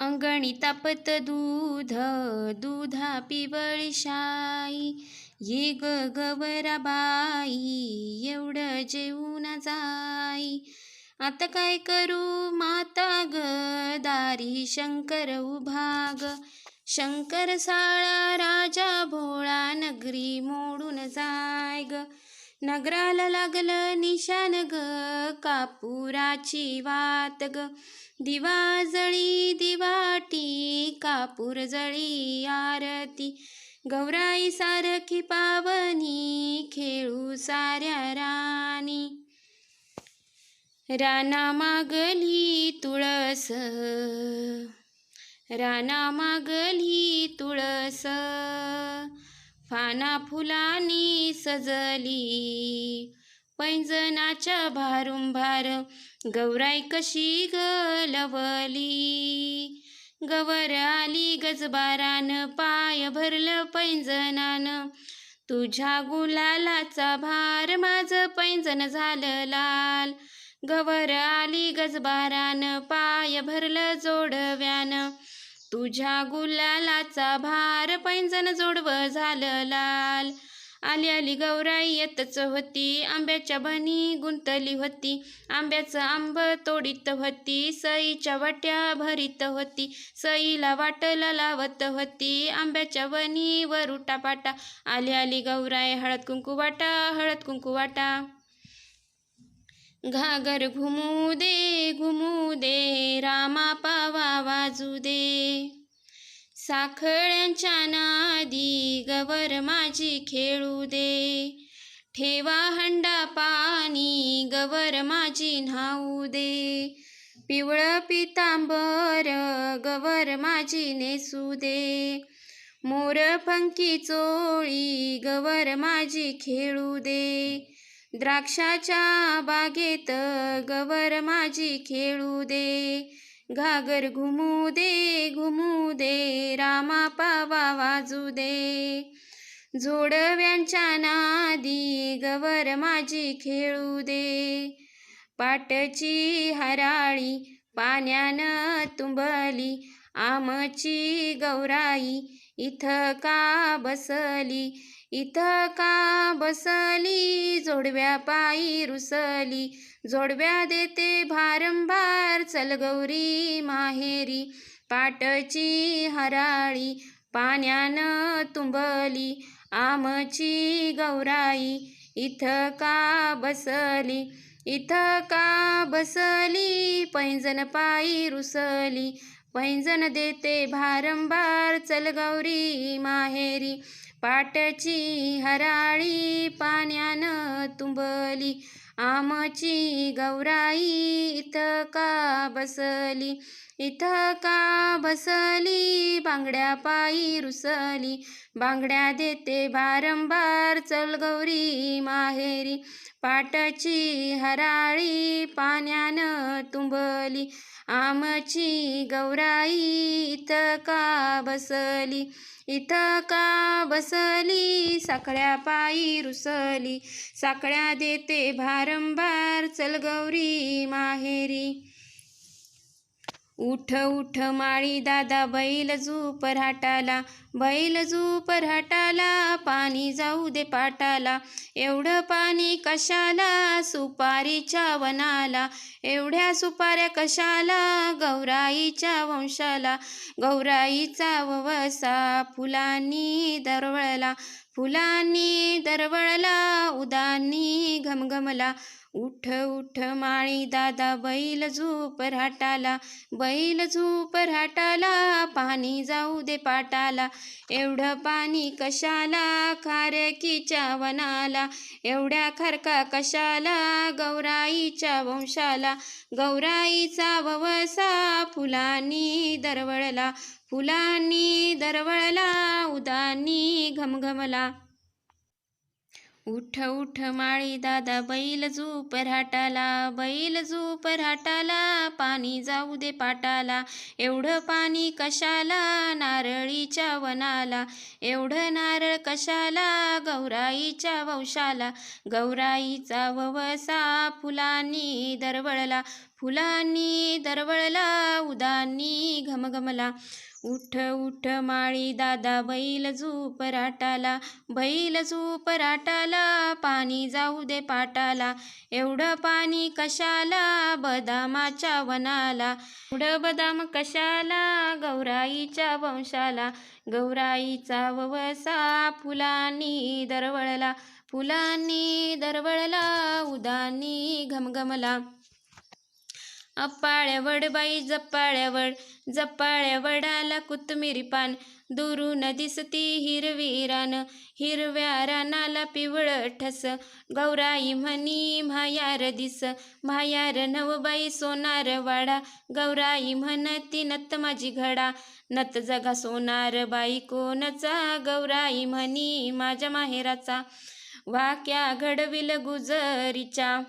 अंगणी तापत दूध दुधा पिवळी शाई ये ग गवरा बाई एवढं जेवून जाई. आता काय करू माता ग दारी शंकर उभा ग शंकर साळा राजा भोळा नगरी मोडून जाय ग. नगराला लागलं निशान ग कापुराची वात ग. दिवा जळी दिवाटी कापूर जळी आरती. गौराई सारखी पावनी खेळू साऱ्या राणी. राना मागली तुळस राना मागली तुळस. फाना फुलांनी सजली. पैंजनाच्या भारुंभार गौराई कशी गलवली. गवर आली गजबारान पाय भरलं पैंजनान तुझ्या गुलालाचा भार माझं पैंजन झालं लाल. गवर आली गजबारान पाय भरलं जोडव्यान. तुझ्या गुलालाचा भार पैंजण जोडवं झालं लाल. आली आली गौराई येतच होती. आंब्याच्या बनी गुंतली होती. आंब्याचं आंब तोडीत होती. सईच्या वाट्या भरीत होती. सईला वाटला लावत होती. आंब्याच्या बनी वर उटापाटा आली आली गौराई हळद कुंकू वाटा हळद कुंकू वाटा. घागर घुमू दे घुमू दे रामा पावा वाजू दे. साखळ्यांच्या नादी गवर माझी खेळू दे. ठेवा हंडा पाणी गवर माझी न्हाऊ दे. पिवळं पितांबर गवर माझी नेसू दे. मोर पंखी चोळी गवर माझी खेळू दे. द्राक्षाच्या बागेत गवर माझी खेळू दे. घागर घुमू दे घुमू दे रामा पावा वाजू दे. जोडव्यांच्या नादी गवर माझी खेळू दे. पाटची हराळी पाण्यानं तुंबली आमची गौराई इथं का बसली? इथं का बसली? जोडव्या पायी रुसली. जोडव्या देते भारंभार चल गौरी माहेरी. पाटची हराळी पाण्यानं तुंबली. आमची गौराई इथं का बसली? इथं का बसली? पैंजन पायी रुसली. पैंजन देते भारंभार चल गौरी माहेरी. पाटची हराळी पाण्यानं तुंबली. आमची गौराई इथं का बसली? इथं का बसली? बांगड्या पायी रुसली. बांगड्या देते बारंबार चल गौरी माहेरी. पाटची हराळी पाण्यानं तुंबली. आमची गौराई इथं का बसली? इथं का बसली? साखळ्या पायी रुसली. साखळ्या देते भारंभार चल गौरी माहेरी. उठ उठ माळी दादा बैल झूप राटाला. बैल झूप राटाला पाणी जाऊ दे पाटाला. एवढं पाणी कशाला? सुपारीच्या वनाला. एवढ्या सुपाऱ्या कशाला? गौराईच्या वंशाला. गौराईचा ववसा फुलांनी दरवळला. फुलांनी दरवळला उदांनी घमघमला. उठ उठ माळी दादा बैल झोप राटाला बैल झूप राटाला पाणी जाऊ दे पाटाला एवढं पाणी कशाला? खारकीच्या वनाला एवढ्या खारका कशाला? गौराईच्या वंशाला गौराईचा ववसा फुलांनी दरवळला फुलांनी दरवळला उदानी घमघमला. उठ उठ माळी दादा बैल झूप राटाला बैल झूप राटाला पाणी जाऊ दे पाटाला एवढं पाणी कशाला नारळीच्या वनाला एवढं नारळ कशाला गौराईच्या वंशाला गौराईचा ववसा फुलांनी दरवळला फुलांनी दरवळला उदानी घमघमला. उठ उठ माळी दादा बैल झूप राटाला. बैल झूप राटाला पाणी जाऊ दे पाटाला. एवढं पाणी कशाला? बदामाच्या वनाला. एवढं बदाम कशाला? गौराईच्या वंशाला. गौराईचा ववसा फुलांनी दरवळला. फुलांनी दरवळला उदानी घमघमला. अपाळ्यावड बाई जपाळ्यावड जपाळ्या वडाला कोथमिरी पान. दुरून दिसती हिरवी रान हिरव्या रानाला पिवळ ठस. गौराई म्हणी मायार दिस. मायार नवबाई सोनार वाडा. गौराई म्हणती नत माझी घडा. नत जगा सोनार बाई कोणचा? गौराई म्हणी माझ्या माहेराचा. वाक्या घडविल गुजरीच्या.